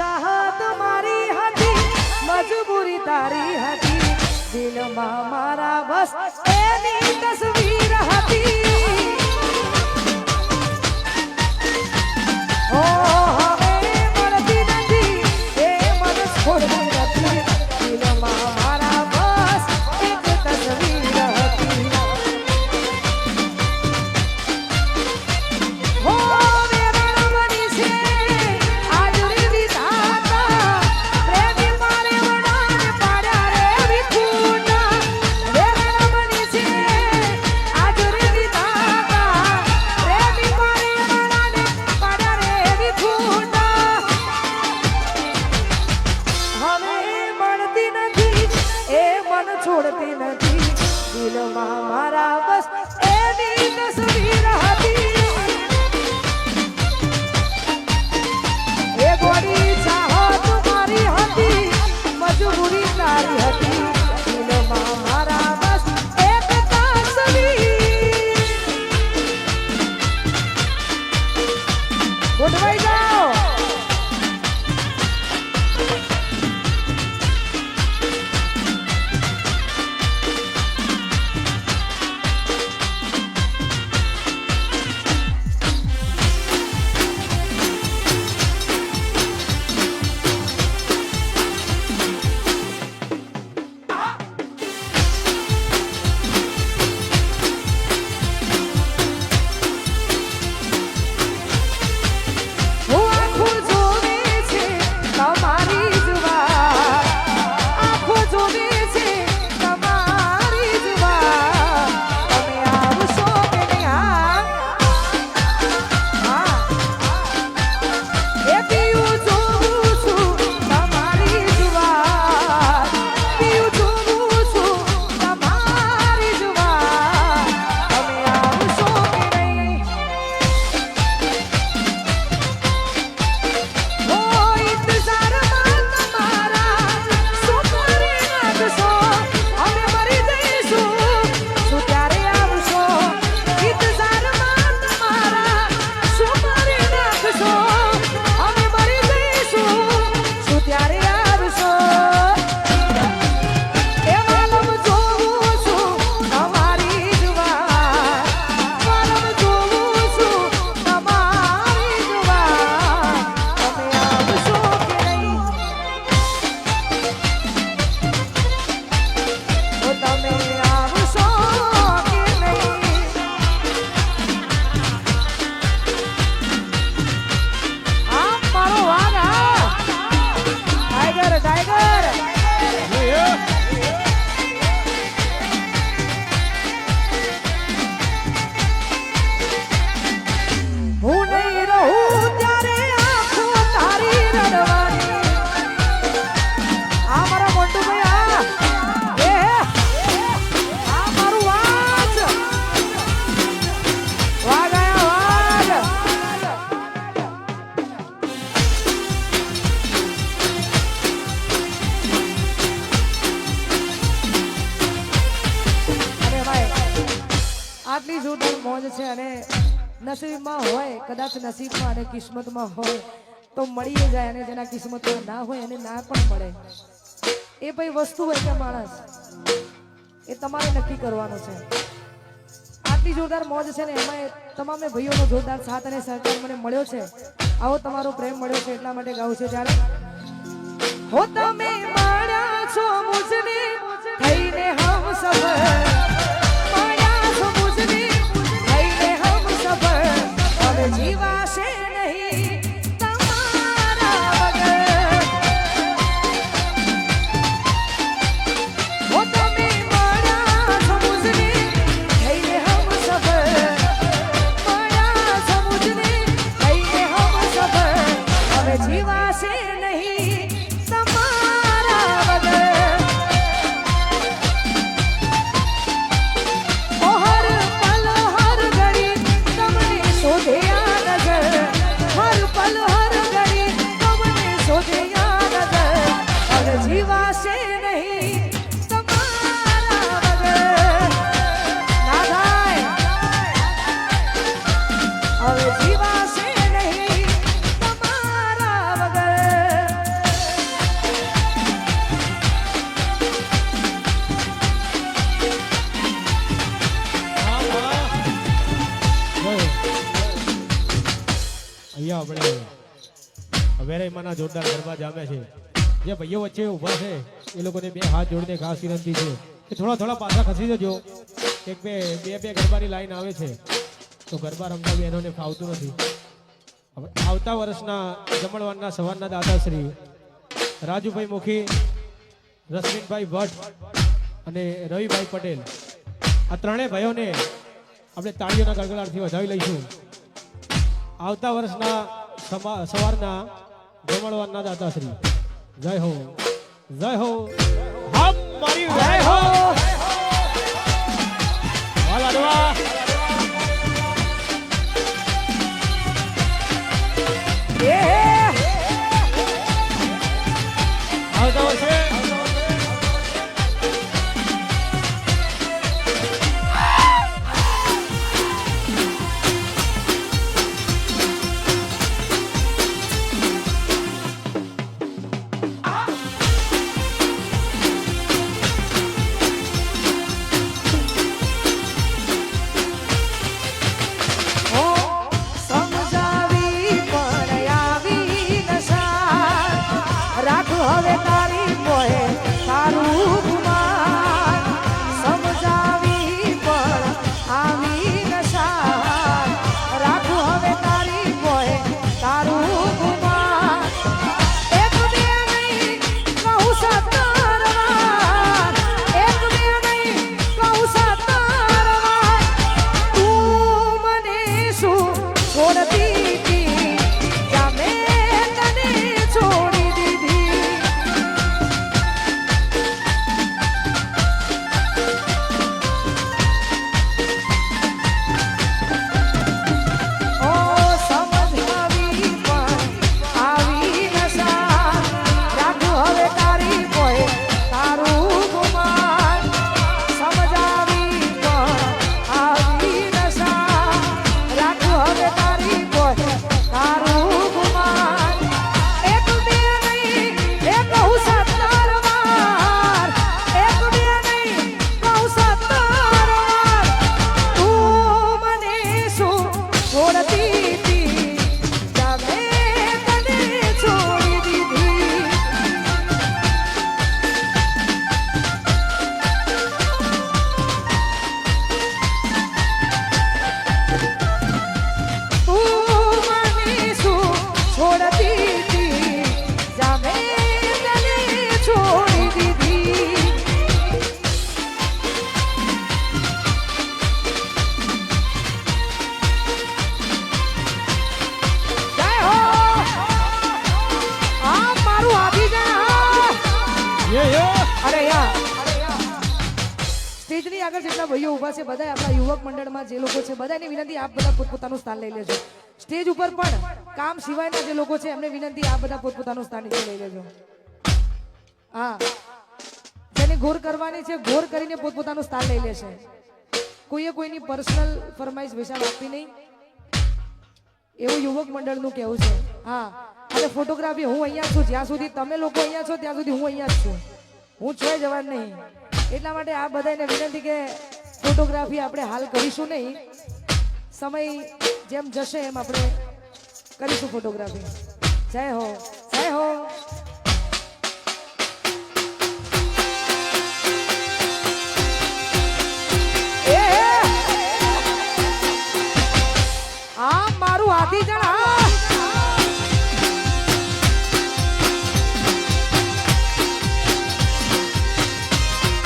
ચાહત મારી હતી મજબૂરી તારી હતી દિલમાં મારા બસ એની તસવીર હતી ઓ હવે મળતી નથી એ મને ખોટ નથી બરાબર એની તસવીર હતી. નસીબમાં હોય, કદાચ નસીબમાં અને કિસ્મતમાં હોય, તો મળી જાય અને જેના કિસ્મતમાં ના હોય એને ના પણ મળે. એ ભાઈ વસ્તુ હોય કે માણસ, એ તમારે નક્કી કરવાનું છે. આટલી જોરદાર મોજ છે ને, એમાં તમામે ભાઈઓનો જોરદાર સાથ અને સહકાર મને મળ્યો છે. આવો તમારો પ્રેમ મળ્યો છે, એટલા માટે ગાઉં છે. જ્યારે હો તમે માણ્યા છો, મુજને જોરદાર ગરબા જામે છે. જે ભાઈઓ વચ્ચે ઊભા છે, એ લોકોને બે હાથ જોડીને ખાસ વિનંતી છે કે થોડા થોડા પાછા ખસી જજો. એક બે બે બે ગરબાની લાઈન આવે છે. તો ગરબા રમતા બહેનોને ફાવતું નથી. આવતા વર્ષના જમણવારના સવારના દાદાશ્રી, રાજુભાઈ મુખી, રશ્મિનભાઈ ભટ્ટ અને રવિભાઈ પટેલ, આ ત્રણેય ભાઈઓને આપણે તાળીઓના ગળગળાટથી વધાવી લઈશું. આવતા વર્ષના સમા- સવારના જમણવારના દાતાશ્રી જય હો. જય હો. હમ મારી જય હો. આગળ જેટલા ભાઈઓ ઊભા છે બધા આપણા યુવક મંડળમાં જે લોકો છે બધાની વિનંતી, આપ બધા પોતપોતાનું સ્થાન લઈ લેજો. સ્ટેજ ઉપર પણ કામ સિવાયના જે લોકો છે, એમને વિનંતી આ બધા પોતપોતાનું સ્થાન નીચે લઈ લેજો. હા. જેને ઘોર કરવાની છે ઘોર કરીને પોતપોતાનું સ્થાન લઈ લેશે. કોઈએ કોઈની પર્સનલ ફરમાઈશ વિશાળ આપવી નહીં. એવું યુવક મંડળનું કહેવું છે. હા. અને ફોટોગ્રાફી, હું અહીંયા છું, જ્યાં સુધી તમે લોકો અહીંયા છો, ત્યાં સુધી હું અહીંયા જ છું. હું છોય જવાન નહીં. એટલા માટે આ બધાને વિનંતી કે ફોટોગ્રાફી આપણે હાલ કરીશું નહીં. સમય જેમ જશે એમ આપણે કરીશું ફોટોગ્રાફી. જય હો જય હો.